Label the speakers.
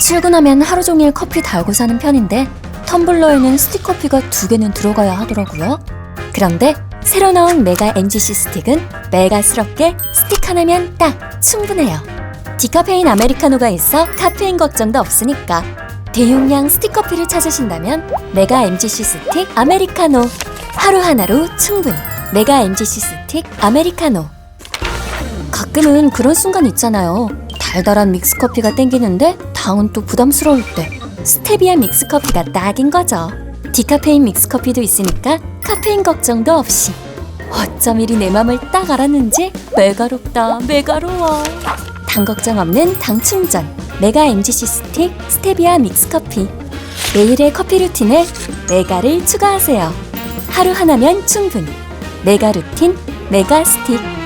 Speaker 1: 출근하면 하루 종일 커피 달고 사는 편인데 텀블러에는 스틱커피가 두 개는 들어가야 하더라고요. 그런데 새로 나온 메가 MGC 스틱은 메가스럽게 스틱 하나면 딱 충분해요. 디카페인 아메리카노가 있어 카페인 걱정도 없으니까 대용량 스틱커피를 찾으신다면 메가 MGC 스틱 아메리카노 하루 하나로 충분 메가 MGC 스틱 아메리카노 가끔은 그런 순간 있잖아요. 달달한 믹스커피가 땡기는데 당은 또 부담스러울 때. 스테비아 믹스커피가 딱인 거죠. 디카페인 믹스커피도 있으니까 카페인 걱정도 없이. 어쩜 이리 내 맘을 딱 알았는지 메가롭다 메가로워. 당 걱정 없는 당 충전. 메가 MGC 스틱 스테비아 믹스커피. 매일의 커피 루틴에 메가를 추가하세요. 하루 하나면 충분. 메가 루틴 메가 스틱